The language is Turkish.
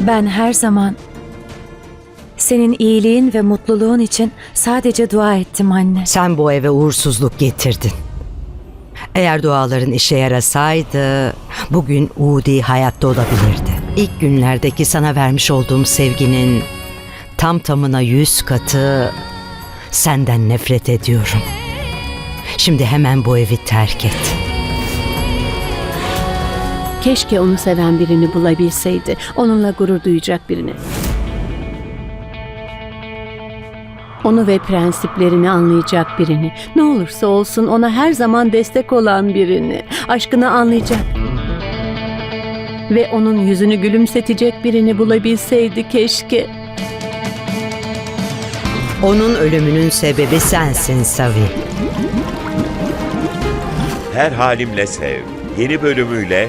Ben her zaman senin iyiliğin ve mutluluğun için sadece dua ettim anne. Sen bu eve uğursuzluk getirdin. Eğer duaların işe yarasaydı bugün Udi hayatta olabilirdi. İlk günlerdeki sana vermiş olduğum sevginin tam tamına yüz katı senden nefret ediyorum. Şimdi hemen bu evi terk et. Keşke onu seven birini bulabilseydi. Onunla gurur duyacak birini. Onu ve prensiplerini anlayacak birini. Ne olursa olsun ona her zaman destek olan birini. Aşkını anlayacak. Ve onun yüzünü gülümsetecek birini bulabilseydi keşke. Onun ölümünün sebebi sensin Savi. Her Halimle Sev yeni bölümüyle